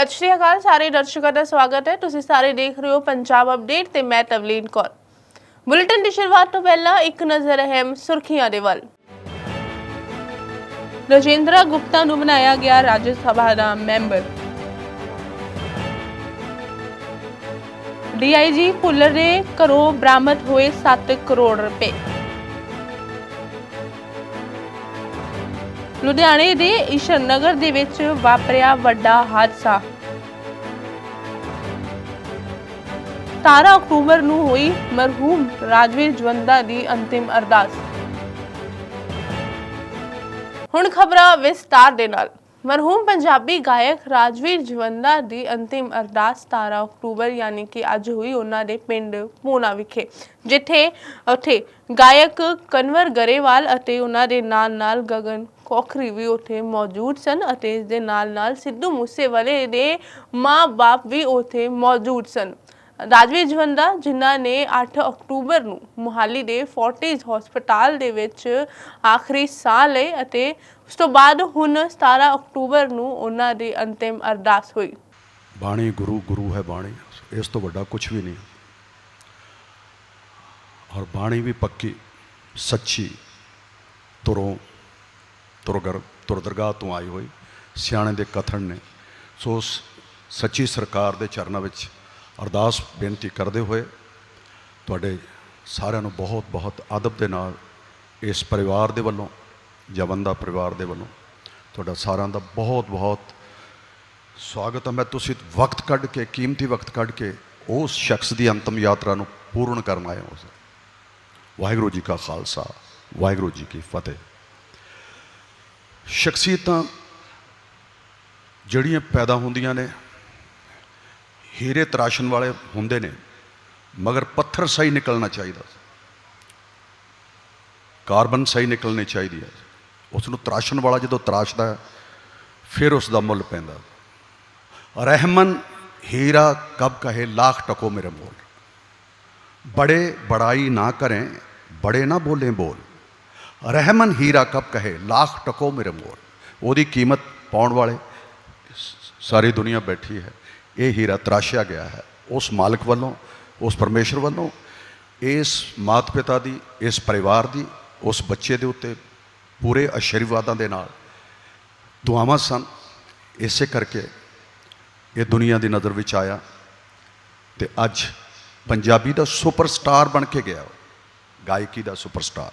ਸਤਿ ਸ਼੍ਰੀ ਅਕਾਲ, ਸਾਰੇ ਦਰਸ਼ਕਾਂ ਦਾ ਸਵਾਗਤ ਹੈ। ਤੁਸੀਂ ਸਾਰੇ ਦੇਖ ਰਹੇ ਹੋ ਪੰਜਾਬ ਅਪਡੇਟ ਤੇ ਮੈਂ ਤਵਲੀਨ ਕੌਰ। ਬੁਲੇਟਿਨ ਦੀ ਸ਼ੁਰੂਆਤ ਤੋਂ ਪਹਿਲਾਂ ਇੱਕ ਨਜ਼ਰ ਅਹਿਮ ਸੁਰਖੀਆਂ ਦੇ ਵੱਲ। ਰਜਿੰਦਰਾ ਗੁਪਤਾ ਨੂੰ ਬਣਾਇਆ ਗਿਆ ਰਾਜ ਸਭਾ ਦਾ ਮੈਂਬਰ। ਡੀਆਈਜੀ ਭੁੱਲਰ ਦੇ ਘਰੋਂ ਬਰਾਮਦ ਹੋਏ 7 ਕਰੋੜ ਰੁਪਏ। ਲੁਧਿਆਣੇ ਦੇ ਈਸ਼ਰ ਨਗਰ ਦੇ ਵਿੱਚ ਵਾਪਰਿਆ ਵੱਡਾ ਹਾਦਸਾ। 17 ਅਕਤੂਬਰ ਨੂੰ ਹੋਈ ਮਰਹੂਮ ਰਾਜਵੀਰ ਜਵੰਦਾ ਦੀ ਅੰਤਿਮ ਅਰਦਾਸ। ਹੁਣ ਖਬਰਾਂ ਵਿਸਤਾਰ ਦੇ ਨਾਲ। ਮਰਹੂਮ ਪੰਜਾਬੀ ਗਾਇਕ ਰਾਜਵੀਰ ਜਵੰਦਾ ਦੀ ਅੰਤਿਮ ਅਰਦਾਸ 17 ਅਕਤੂਬਰ, ਯਾਨੀ ਕਿ ਅੱਜ ਹੋਈ ਉਹਨਾਂ ਦੇ ਪਿੰਡ ਪੂਨਾ ਵਿਖੇ, ਜਿੱਥੇ ਉੱਥੇ ਗਾਇਕ ਕਨਵਰ ਗਰੇਵਾਲ ਅਤੇ ਉਹਨਾਂ ਦੇ ਨਾਲ ਨਾਲ ਗਗਨ ਕੋਖਰੀ ਵੀ ਉੱਥੇ ਮੌਜੂਦ ਸਨ ਅਤੇ ਇਸ ਦੇ ਨਾਲ ਨਾਲ ਸਿੱਧੂ ਮੂਸੇਵਾਲੇ ਦੇ ਮਾਂ-ਬਾਪ ਵੀ ਉੱਥੇ ਮੌਜੂਦ ਸਨ। ਰਾਜਵੀਰ ਜਵੰਦਾ, ਜਿਨ੍ਹਾਂ ਨੇ 8 ਅਕਤੂਬਰ ਨੂੰ ਮੁਹਾਲੀ ਦੇ ਫੋਰਟਿਸ ਹਸਪਤਾਲ ਦੇ ਵਿੱਚ ਆਖਰੀ ਸਾਹ ਲਏ ਅਤੇ ਉਸ ਤੋਂ ਬਾਅਦ ਹੁਣ 17 ਅਕਤੂਬਰ ਨੂੰ ਉਹਨਾਂ ਦੀ ਅੰਤਿਮ ਅਰਦਾਸ ਹੋਈ। ਬਾਣੀ ਗੁਰੂ ਗੁਰੂ ਹੈ ਬਾਣੀ। ਇਸ ਤੋਂ ਵੱਡਾ ਕੁਝ ਵੀ ਨਹੀਂ। ਔਰ ਬਾਣੀ ਵੀ ਪੱਕੀ, ਸੱਚੀ, ਤੁਰੋਂ ਤੁਰਗਰ ਤੁਰ ਤੋਂ ਆਈ ਹੋਈ ਸਿਆਣੇ ਦੇ ਕਥਨ ਨੇ। ਸੋ ਸੱਚੀ ਸਰਕਾਰ ਦੇ ਚਰਨਾਂ ਵਿੱਚ ਅਰਦਾਸ ਬੇਨਤੀ ਕਰਦੇ ਹੋਏ ਤੁਹਾਡੇ ਸਾਰਿਆਂ ਨੂੰ ਬਹੁਤ ਬਹੁਤ ਅਦਬ ਦੇ ਨਾਲ ਇਸ ਪਰਿਵਾਰ ਦੇ ਵੱਲੋਂ, ਜਵੰਦਾ ਪਰਿਵਾਰ ਦੇ ਵੱਲੋਂ ਤੁਹਾਡਾ ਸਾਰਿਆਂ ਦਾ ਬਹੁਤ ਬਹੁਤ ਸਵਾਗਤ ਹੈ। ਮੈਂ ਤੁਸੀਂ ਵਕਤ ਕੱਢ ਕੇ, ਕੀਮਤੀ ਵਕਤ ਕੱਢ ਕੇ ਉਸ ਸ਼ਖਸ ਦੀ ਅੰਤਮ ਯਾਤਰਾ ਨੂੰ ਪੂਰਨ ਕਰਨ ਆਏ ਹੋ। ਵਾਹਿਗੁਰੂ ਜੀ ਕਾ ਖਾਲਸਾ, ਵਾਹਿਗੁਰੂ ਜੀ ਕੀ ਫਤਿਹ। ਸ਼ਖਸੀਅਤਾਂ ਜਿਹੜੀਆਂ ਪੈਦਾ ਹੁੰਦੀਆਂ ਨੇ, ਹੀਰੇ ਤਰਾਸ਼ਣ ਵਾਲੇ ਹੁੰਦੇ ਨੇ, ਮਗਰ ਪੱਥਰ ਸਹੀ ਨਿਕਲਣਾ ਚਾਹੀਦਾ ਕਾਰਬਨ ਸਹੀ ਨਿਕਲਣੀ ਚਾਹੀਦੀ ਹੈ। ਉਸ ਨੂੰ ਤਰਾਸ਼ਣ ਵਾਲਾ ਜਦੋਂ ਤਰਾਸ਼ਦਾ ਹੈ, ਫਿਰ ਉਸ ਦਾ ਮੁੱਲ ਪੈਂਦਾ। ਰਹਿਮਨ ਹੀਰਾ ਕਬ ਕਹੇ ਲੱਖ ਟਕੋ ਮੇਰੇ ਮੋਲ। ਬੜੇ ਬੜਾਈ ਨਾ ਕਰੇ, ਬੜੇ ਨਾ ਬੋਲੇ ਬੋਲ। ਰਹਿਮਨ ਹੀਰਾ ਕਬ ਕਹੇ, ਲੱਖ ਟਕੋ ਮੇਰੇ ਮੋਰ ਉਹਦੀ ਕੀਮਤ ਪਾਉਣ ਵਾਲੇ ਸਾਰੀ ਦੁਨੀਆ ਬੈਠੀ ਹੈ। ਇਹ ਹੀਰਾ ਤਰਾਸ਼ਿਆ ਗਿਆ ਹੈ। ਉਸ ਮਾਲਕ ਵੱਲੋਂ, ਉਸ ਪਰਮੇਸ਼ਰ ਵੱਲੋਂ, ਇਸ ਮਾਤ ਪਿਤਾ ਦੀ, ਇਸ ਪਰਿਵਾਰ ਦੀ, ਉਸ ਬੱਚੇ ਦੇ ਉੱਤੇ ਪੂਰੇ ਆਸ਼ੀਰਵਾਦਾਂ ਦੇ ਨਾਲ ਦੁਆਵਾਂ ਸਨ। ਇਸੇ ਕਰਕੇ ਇਹ ਦੁਨੀਆ ਦੀ ਨਜ਼ਰ ਵਿੱਚ ਆਇਆ ਤੇ ਅੱਜ ਪੰਜਾਬੀ ਦਾ ਸੁਪਰਸਟਾਰ ਬਣ ਕੇ ਗਿਆ। ਗਾਇਕੀ ਦਾ ਸੁਪਰਸਟਾਰ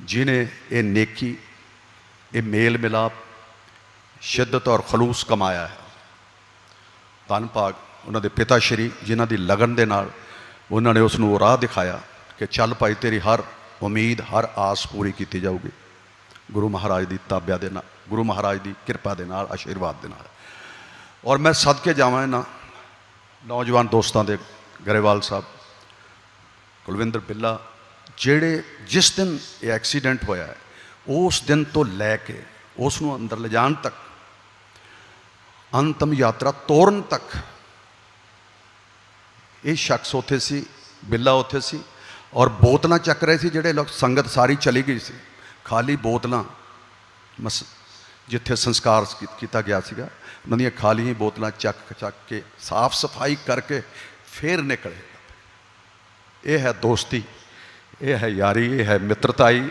ਜਿਨੇ ਇਹ ਨੇਕੀ ਇਹ ਮੇਲ ਮਿਲਾਪ ਸ਼ਿੱਦਤ ਔਰ ਖਲੂਸ ਕਮਾਇਆ ਹੈ ਧੰਨ ਭਾਗ ਉਹਨਾਂ ਦੇ ਪਿਤਾ ਸ਼੍ਰੀ ਜਿਨ੍ਹਾਂ ਦੀ ਲਗਨ ਦੇ ਨਾਲ ਉਹਨਾਂ ਨੇ ਉਸ ਨੂੰ ਉਹ ਰਾਹ ਦਿਖਾਇਆ ਕਿ ਚੱਲ ਭਾਈ ਤੇਰੀ ਹਰ ਉਮੀਦ ਹਰ ਆਸ ਪੂਰੀ ਕੀਤੀ ਜਾਊਗੀ ਗੁਰੂ ਮਹਾਰਾਜ ਦੀ ਤਾਬਿਆ ਦੇ ਨਾਲ ਗੁਰੂ ਮਹਾਰਾਜ ਦੀ ਕਿਰਪਾ ਦੇ ਨਾਲ ਆਸ਼ੀਰਵਾਦ ਦੇ ਨਾਲ ਔਰ ਮੈਂ ਸਦਕੇ ਜਾਵਾਂ ਇਹਨਾਂ ਨੌਜਵਾਨ ਦੋਸਤਾਂ ਦੇ ਗਰੇਵਾਲ ਸਾਹਿਬ ਕੁਲਵਿੰਦਰ ਬਿੱਲਾ ਜਿਹੜੇ ਜਿਸ ਦਿਨ ਇਹ ਐਕਸੀਡੈਂਟ ਹੋਇਆ ਹੈ, ਉਸ ਦਿਨ ਤੋਂ ਲੈ ਕੇ ਉਸ ਨੂੰ ਅੰਦਰ ਲਿਜਾਣ ਤੱਕ, ਅੰਤਮ ਯਾਤਰਾ ਤੋਰਨ ਤੱਕ, ਇਹ ਸ਼ਖਸ ਉੱਥੇ ਸੀ, ਬਿੱਲਾ ਉੱਥੇ ਸੀ ਔਰ ਬੋਤਲਾਂ ਚੱਕ ਰਹੇ ਸੀ ਜਿਹੜੇ ਲੋਕ, ਸੰਗਤ ਸਾਰੀ ਚਲੀ ਗਈ ਸੀ। ਖਾਲੀ ਬੋਤਲਾਂ, ਮਸ, ਜਿੱਥੇ ਸੰਸਕਾਰ ਕੀਤਾ ਗਿਆ ਸੀਗਾ, ਉਹਨਾਂ ਦੀਆਂ ਖਾਲੀਆਂ ਬੋਤਲਾਂ ਚੱਕ ਚੱਕ ਕੇ ਸਾਫ਼ ਸਫ਼ਾਈ ਕਰਕੇ ਫੇਰ ਨਿਕਲੇ। ਇਹ ਹੈ ਦੋਸਤੀ। ਇਹ ਹੈ ਯਾਰੀ ਇਹ ਹੈ ਮਿੱਤਰਤਾਈ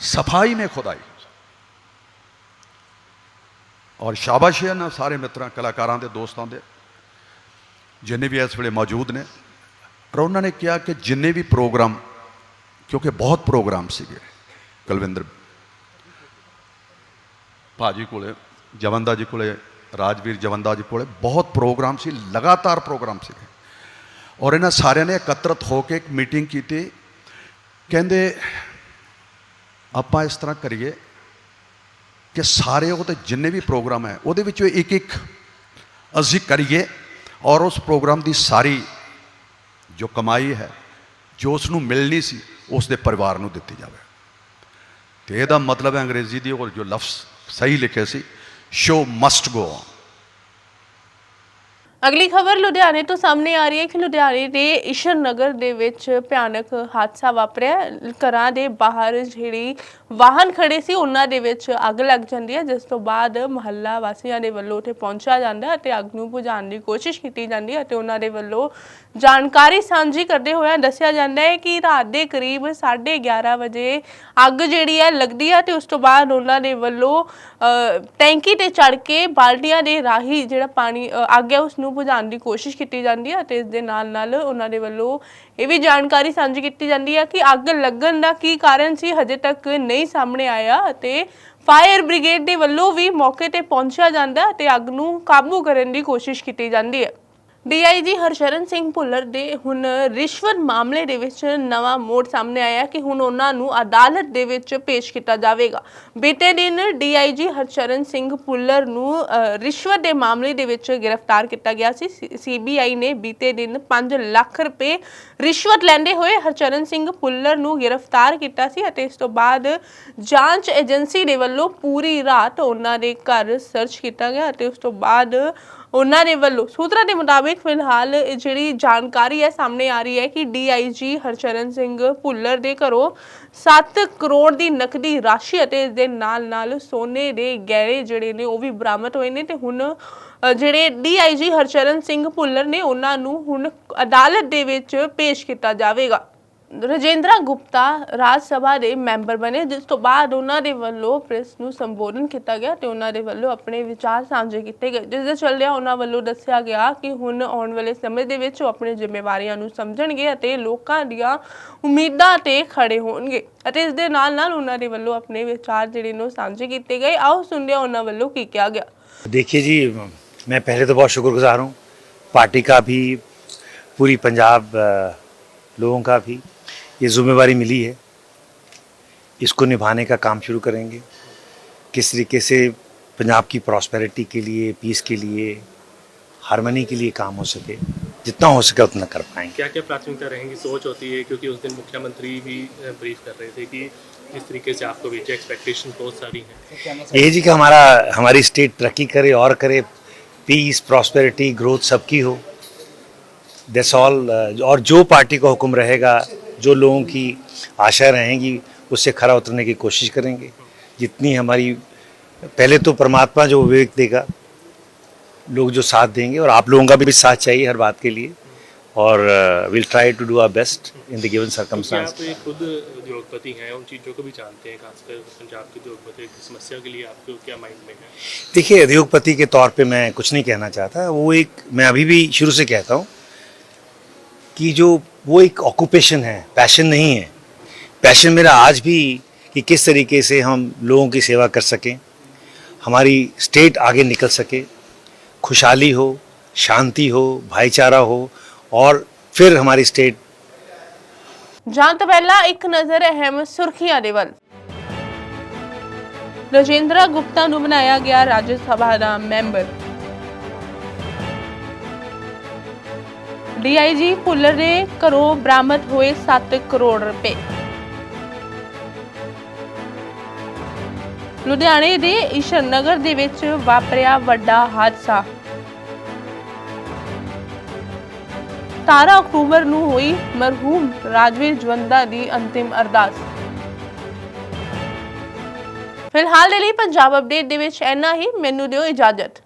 ਸਫਾਈ में खुदाई ਔਰ ਸ਼ਾਬਾਸ਼ ਹੈ ਇਹਨਾਂ ਸਾਰੇ ਮਿੱਤਰਾਂ ਕਲਾਕਾਰਾਂ ਦੇ ਦੋਸਤਾਂ ਦੇ ਜਿੰਨੇ ਵੀ ਇਸ ਵੇਲੇ ਮੌਜੂਦ ਨੇ ਔਰ ਉਹਨਾਂ ਨੇ ਕਿਹਾ ਕਿ ਜਿੰਨੇ ਵੀ ਪ੍ਰੋਗਰਾਮ ਕਿਉਂਕਿ ਬਹੁਤ ਪ੍ਰੋਗਰਾਮ ਸੀਗੇ ਕੁਲਵਿੰਦਰ ਭਾਜੀ ਕੋਲੇ ਜਵੰਦਾ ਜੀ ਕੋਲੇ ਰਾਜਵੀਰ ਜਵੰਦਾ ਜੀ ਕੋਲੇ ਬਹੁਤ ਪ੍ਰੋਗਰਾਮ ਸੀ ਲਗਾਤਾਰ ਪ੍ਰੋਗਰਾਮ ਸੀਗੇ ਔਰ ਇਹਨਾਂ ਸਾਰਿਆਂ ਨੇ ਇਕੱਤਰਤ ਹੋ ਕੇ ਇੱਕ ਮੀਟਿੰਗ ਕੀਤੀ। ਕਹਿੰਦੇ, ਆਪਾਂ ਇਸ ਤਰ੍ਹਾਂ ਕਰੀਏ ਕਿ ਸਾਰੇ ਉਹਦੇ ਜਿੰਨੇ ਵੀ ਪ੍ਰੋਗਰਾਮ ਹੈ, ਉਹਦੇ ਵਿੱਚੋਂ ਇੱਕ ਇੱਕ ਅਸੀਂ ਕਰੀਏ ਔਰ ਉਸ ਪ੍ਰੋਗਰਾਮ ਦੀ ਸਾਰੀ ਜੋ ਕਮਾਈ ਹੈ, ਜੋ ਉਸ ਨੂੰ ਮਿਲਣੀ ਸੀ, ਉਸ ਦੇ ਪਰਿਵਾਰ ਨੂੰ ਦਿੱਤੀ ਜਾਵੇ। ਤੇ ਇਹਦਾ ਮਤਲਬ ਹੈ ਅੰਗਰੇਜ਼ੀ ਦੀ ਉਹ ਜੋ ਲਫ਼ਜ਼ ਸਹੀ ਲਿਖੇ ਸੀ ਸ਼ੋ ਮਸਟ ਗੋ ਔਨ ਅਗਲੀ ਖਬਰ ਲੁਧਿਆਣੇ ਤੋਂ ਸਾਹਮਣੇ ਆ ਰਹੀ ਹੈ ਕਿ ਲੁਧਿਆਣੇ ਦੇ ਈਸ਼ਰ ਨਗਰ ਦੇ ਵਿੱਚ ਭਿਆਨਕ ਹਾਦਸਾ ਵਾਪਰਿਆ। ਘਰਾਂ ਦੇ ਬਾਹਰ ਜਿਹੜੀ ਵਾਹਨ ਖੜੇ ਸੀ, ਉਹਨਾਂ ਦੇ ਵਿੱਚ ਅੱਗ ਲੱਗ ਜਾਂਦੀ ਹੈ, ਜਿਸ ਤੋਂ ਬਾਅਦ ਮਹੱਲਾ ਵਾਸੀਆਂ ਦੇ ਵੱਲੋਂ ਉੱਥੇ ਪਹੁੰਚਿਆ ਜਾਂਦਾ ਹੈ ਅਤੇ ਅੱਗ ਨੂੰ ਬੁਝਾਉਣ ਦੀ ਕੋਸ਼ਿਸ਼ ਕੀਤੀ ਜਾਂਦੀ ਹੈ ਅਤੇ ਉਹਨਾਂ ਦੇ ਵੱਲੋਂ ਜਾਣਕਾਰੀ ਸਾਂਝੀ ਕਰਦੇ ਹੋਇਆ ਦੱਸਿਆ ਜਾਂਦਾ ਹੈ ਕਿ ਰਾਤ ਦੇ ਕਰੀਬ 11:30 ਵਜੇ ਅੱਗ ਜਿਹੜੀ ਹੈ ਲੱਗਦੀ ਹੈ ਤੇ ਉਸ ਤੋਂ ਬਾਅਦ ਉਹਨਾਂ ਦੇ ਵੱਲੋਂ ਟੈਂਕੀ ਤੇ ਚੜ ਕੇ ਬਾਲਟੀਆਂ ਦੇ ਰਾਹੀਂ ਜਿਹੜਾ ਪਾਣੀ ਅੱਗ ਹੈ ਉਸ ਨੂੰ ਬੁਝਾਉਣ ਦੀ ਕੋਸ਼ਿਸ਼ ਕੀਤੀ ਜਾਂਦੀ ਹੈ ਤੇ ਇਸ ਦੇ ਨਾਲ ਨਾਲ ਉਹਨਾਂ ਦੇ ਵੱਲੋਂ ਇਹ ਵੀ ਜਾਣਕਾਰੀ ਸਾਂਝੀ ਕੀਤੀ ਜਾਂਦੀ ਹੈ ਕਿ ਅੱਗ ਲੱਗਣ ਦਾ ਕੀ ਕਾਰਨ ਸੀ, ਹਜੇ ਤੱਕ ਨਹੀਂ ਸਾਹਮਣੇ ਆਇਆ ਅਤੇ ਫਾਇਰ ਬ੍ਰਿਗੇਡ ਦੇ ਵੱਲੋਂ ਵੀ ਮੌਕੇ ਤੇ ਪਹੁੰਚਿਆ ਜਾਂਦਾ ਹੈ ਤੇ ਅੱਗ ਨੂੰ ਕਾਬੂ ਕਰਨ ਦੀ ਕੋਸ਼ਿਸ਼ ਕੀਤੀ ਜਾਂਦੀ ਹੈ। ਡੀਆਈਜੀ ਹਰਸ਼ਰਨ ਸਿੰਘ ਭੁੱਲਰ ਦੇ ਹੁਣ ਰਿਸ਼ਵਤ ਮਾਮਲੇ ਦੇ ਵਿੱਚ ਨਵਾਂ ਮੋੜ ਸਾਹਮਣੇ ਆਇਆ ਕਿ ਹੁਣ ਉਹਨਾਂ ਨੂੰ ਅਦਾਲਤ ਦੇ ਵਿੱਚ ਪੇਸ਼ ਕੀਤਾ ਜਾਵੇਗਾ। ਬੀਤੇ ਦਿਨ ਡੀਆਈਜੀ ਹਰਸ਼ਰਨ ਸਿੰਘ ਭੁੱਲਰ ਨੂੰ ਅ, ਰਿਸ਼ਵਤ ਦੇ ਮਾਮਲੇ ਦੇ ਵਿੱਚ ਗ੍ਰਿਫਤਾਰ ਕੀਤਾ ਗਿਆ ਸੀ। ਸੀਬੀਆਈ ਨੇ ਬੀਤੇ ਦਿਨ 5 ਲੱਖ ਰੁਪਏ ਰਿਸ਼ਵਤ ਲੈਂਦੇ ਹੋਏ ਹਰਚਰਨ ਸਿੰਘ ਭੁੱਲਰ ਨੂੰ ਗ੍ਰਿਫਤਾਰ ਕੀਤਾ ਸੀ ਅਤੇ ਇਸ ਤੋਂ ਬਾਅਦ ਜਾਂਚ ਏਜੰਸੀ ਦੇ ਵੱਲੋਂ ਪੂਰੀ ਰਾਤ ਉਹਨਾਂ ਦੇ ਘਰ ਸਰਚ ਕੀਤਾ ਗਿਆ ਅਤੇ ਉਸ ਤੋਂ ਬਾਅਦ ਉਹਨਾਂ ਦੇ ਵੱਲੋਂ ਸੂਤਰਾਂ ਦੇ ਮੁਤਾਬਿਕ ਫਿਲਹਾਲ ਇਹ ਜਿਹੜੀ ਜਾਣਕਾਰੀ ਹੈ ਸਾਹਮਣੇ ਆ ਰਹੀ ਹੈ ਕਿ ਡੀਆਈਜੀ ਹਰਚਰਨ ਸਿੰਘ ਭੁੱਲਰ ਦੇ ਘਰੋਂ 7 ਕਰੋੜ ਦੀ ਨਕਦੀ ਰਾਸ਼ੀ ਅਤੇ ਇਸ ਦੇ ਨਾਲ ਨਾਲ ਸੋਨੇ ਦੇ ਗਹਿਣੇ ਜਿਹੜੇ ਨੇ ਉਹ ਵੀ ਬਰਾਮਦ ਹੋਏ ਨੇ ਤੇ ਹੁਣ ਅ, ਜਿਹੜੇ ਡੀਆਈਜੀ ਹਰਚਰਨ ਸਿੰਘ ਭੁੱਲਰ ਨੇ ਉਹਨਾਂ ਨੂੰ ਹੁਣ ਅਦਾਲਤ ਦੇ ਵਿੱਚ ਪੇਸ਼ ਕੀਤਾ ਜਾਵੇਗਾ। ਰਜੇਂਦਰਾ ਗੁਪਤਾ ਰਾਜ ਸਭਾ ਦੇ ਮੈਂਬਰ ਬਣੇ ਜਿਸ ਤੋਂ ਬਾਅਦ ਉਹਨਾਂ ਦੇ ਵੱਲੋਂ ਪ੍ਰੈਸ ਨੂੰ ਸੰਬੋਧਨ ਕੀਤਾ ਗਿਆ ਤੇ ਉਹਨਾਂ ਦੇ ਵੱਲੋਂ ਆਪਣੇ ਵਿਚਾਰ ਸਾਂਝੇ ਕੀਤੇ ਗਏ ਜਿਸ ਦੇ ਚੱਲਦਿਆਂ ਉਹਨਾਂ ਵੱਲੋਂ ਦੱਸਿਆ ਗਿਆ ਕਿ ਹੁਣ ਆਉਣ ਵਾਲੇ ਸਮੇਂ ਦੇ ਵਿੱਚ ਉਹ ਆਪਣੀ ਜ਼ਿੰਮੇਵਾਰੀਆਂ ਨੂੰ ਸਮਝਣਗੇ ਅਤੇ ਲੋਕਾਂ ਦੀਆਂ ਉਮੀਦਾਂ ਤੇ ਖੜੇ ਹੋਣਗੇ ਅਤੇ ਇਸ ਦੇ ਨਾਲ ਨਾਲ ਉਹਨਾਂ ਦੇ ਵੱਲੋਂ ਆਪਣੇ ਵਿਚਾਰ ਜਿਹੜੇ ਨੇ ਉਹ ਸਾਂਝੇ ਕੀਤੇ ਗਏ ਆਓ ਸੁਣਦੇ ਹਾਂ ਉਹਨਾਂ ਵੱਲੋਂ ਕੀ ਕਿਹਾ ਗਿਆ देखिए जी मैं पहले तो बहुत शुक्रगुजार हूँ पार्टी का भी पूरी पंजाब अ, लोगों का भी ये जिम्मेवारी मिली है। इसको निभाने का काम शुरू करेंगे। किस तरीके से पंजाब की प्रॉस्पेरिटी के लिए पीस के लिए हारमोनी के लिए काम हो सके जितना हो सके उतना कर पाएँगे। क्या क्या प्राथमिकता रहेंगी? सोच होती है क्योंकि उस दिन मुख्यमंत्री भी ब्रीफ कर रहे थे कि इस तरीके से आपको भेजे एक्सपेक्टेशन बहुत सारी हैं। यही जी कि हमारा हमारी स्टेट तरक्की करे और करे पीस प्रॉस्पेरिटी ग्रोथ सबकी हो। दैट्स ऑल और जो पार्टी का हुक्म रहेगा जो लोगों की आशा रहेंगी उससे खरा उतरने की कोशिश करेंगे। जितनी हमारी पहले तो परमात्मा जो विवेक देगा लोग जो साथ देंगे और आप लोगों का भी साथ चाहिए हर बात के लिए। और will try to do our best in the given circumstances आप खुद उद्योगपति हैं उन चीज़ों को भी जानते हैं खासकर पंजाब के उद्योगपति की समस्या के लिए आपको क्या माइंड में है? देखिए उद्योगपति के तौर पे मैं कुछ नहीं कहना चाहता। वो एक मैं अभी भी शुरू से कहता हूँ कि जो वो एक ऑक्यूपेशन है पैशन नहीं है पैशन मेरा आज भी कि किस तरीके से हम लोगों की सेवा कर सकें हमारी स्टेट आगे निकल सके खुशहाली हो शांति हो भाईचारा हो और फिर हमारी स्टेट ਜਾਣ ਤੋਂ ਪਹਿਲਾਂ ਇੱਕ ਨਜ਼ਰ ਅਹਿਮ ਸੁਰਖੀਆਂ ਦੇ ਵੱਲ ਰਜਿੰਦਰਾ ਗੁਪਤਾ ਨੂੰ ਬਣਾਇਆ ਗਿਆ ਰਾਜ ਸਭਾ ਦਾ ਮੈਂਬਰ ਡੀਆਈਜੀ ਭੁੱਲਰ ਦੇ ਘਰੋਂ ਬਰਾਮਦ ਹੋਏ 7 ਕਰੋੜ ਰੁਪਏ। ਲੁਧਿਆਣੇ ਦੇ ਈਸ਼ਰ ਨਗਰ ਦੇ ਵਿੱਚ ਵਾਪਰਿਆ ਵੱਡਾ ਹਾਦਸਾ। 17 ਅਕਤੂਬਰ ਨੂੰ ਹੋਈ ਮਰਹੂਮ ਰਾਜਵੀਰ ਜਵੰਦਾ ਦੀ ਅੰਤਿਮ ਅਰਦਾਸ। ਫਿਲਹਾਲ ਦੇ ਲਈ ਪੰਜਾਬ ਅਪਡੇਟ ਦੇ ਵਿੱਚ ਇੰਨਾ ਹੀ। ਮੈਨੂੰ ਦਿਓ ਇਜਾਜ਼ਤ।